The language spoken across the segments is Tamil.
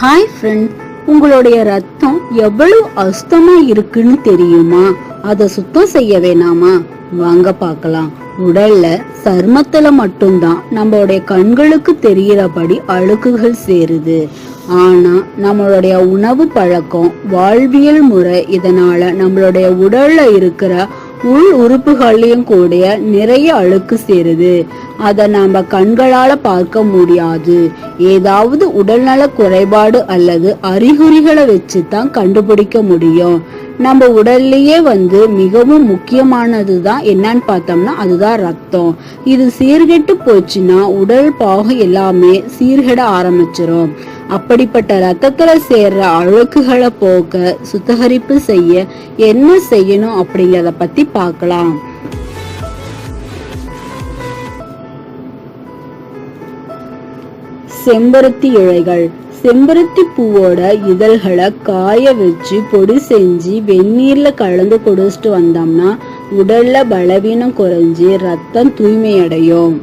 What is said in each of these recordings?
ஹாய் ஃப்ரெண்ட் உங்களுடைய ரத்தம் எவ்வளவு அசுத்தமா இருக்குன்னு தெரியுமா? அதை சுத்தம் செய்ய வேணாமா? வாங்க பார்க்கலாம். உடல்ல சர்மத்துல மட்டும்தான் நம்மளுடைய கண்களுக்கு தெரியறபடி அழுக்குகள் சேருது. ஆனா நம்மளுடைய உணவு பழக்கம் வாழ்வியல் முறை இதனால நம்மளுடைய உடல்ல இருக்கிற உள் உறுப்புகளையும் கூட நிறைய அழுக்கு சேருது. அதை நாம கண்களால பார்க்க முடியாது. ஏதாவது உடல்நல குறைபாடு அல்லது அறிகுறிகளை வச்சு தான் கண்டுபிடிக்க முடியும். நம்ம உடல்லையே வந்து மிகவும் முக்கியமானது தான் என்னன்னு பார்த்தோம்னா அதுதான் ரத்தம். இது சீர்கெட்டு போச்சுன்னா உடல் பாகம் எல்லாமே சீர்கெட ஆரம்பிச்சிடும் அப்படிப்பட்ட ரத்தத்துல சேர்ற அழுக்குகளை போக்க சுத்திகரிப்பு செய்ய என்ன செய்யணும் அப்படிங்கறத பத்தி பார்க்கலாம். செம்பருத்தி இழைகள் செம்பருத்தி பூவோட இதழ்களை காய வச்சு பொடி செஞ்சு வெந்நீர்ல கலந்து குடிச்சிட்டு வந்தோம்னா உடல்ல பலவீனம் குறைஞ்சு ரத்தம் தூய்மையடையும்.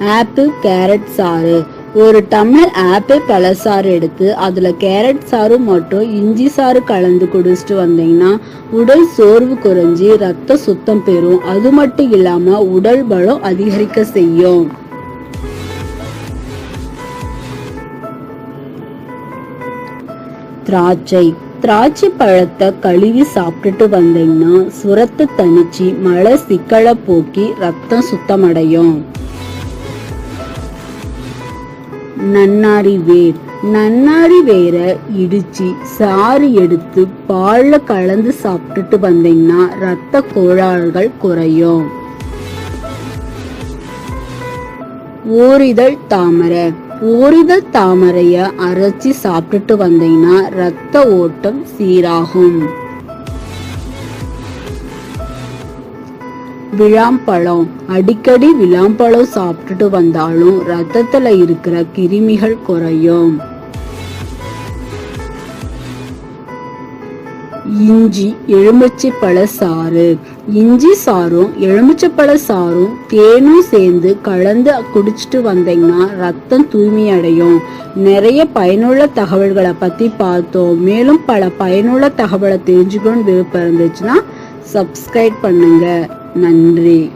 ஆப்பிள் கேரட் சாறு. ஒரு டம்ளர் ஆப்பிள் பழச்சாறு எடுத்து அதுல கேரட் சாறு மற்றும் இஞ்சி சாறு கலந்து குடிச்சிட்டு வந்தீங்கன்னா உடல் சோர்வு குறைஞ்சி ரத்த சுத்தம் பெறும். அது மட்டும் இல்லாம உடல் பலம் அதிகரிக்க செய்யும். திராட்சை. திராட்சை பழத்தை கழுவி சாப்பிட்டுட்டு வந்தீங்கன்னா சுரத்தை தணிச்சு மழை சிக்கலை போக்கி ரத்தம் சுத்தமடையும். நன்னாரி வேர். நன்னாரி வேரை இடிச்சு சாறு எடுத்து பால்ல கலந்து சாப்பிட்டுட்டு வந்தீங்கன்னா ரத்த கோளாறுகள் குறையும். ஓரிதழ் தாமரை. ஓரிதழ் தாமரைய அரைச்சி சாப்பிட்டுட்டு வந்தீங்கன்னா ரத்த ஓட்டம் சீராகும். விழாம்பழம். அடிக்கடி விழாம்பழம் சாப்பிட்டுட்டு வந்தாலும் ரத்தத்துல இருக்கிற கிருமிகள் குறையும். இஞ்சி எலுமிச்சை பழ சாறு. இஞ்சி சாறும் எலுமிச்சை பழ சாறும் தேனும் சேர்ந்து கலந்து குடிச்சிட்டு வந்தீங்கன்னா ரத்தம் தூய்மை அடையும் நிறைய பயனுள்ள தகவல்களை பத்தி பார்த்தோம். மேலும் பல பயனுள்ள தகவலை தெரிஞ்சுக்கணும்னு விருப்பம் இருந்துச்சுன்னா சப்ஸ்கிரைப் பண்ணுங்க. நன்றி.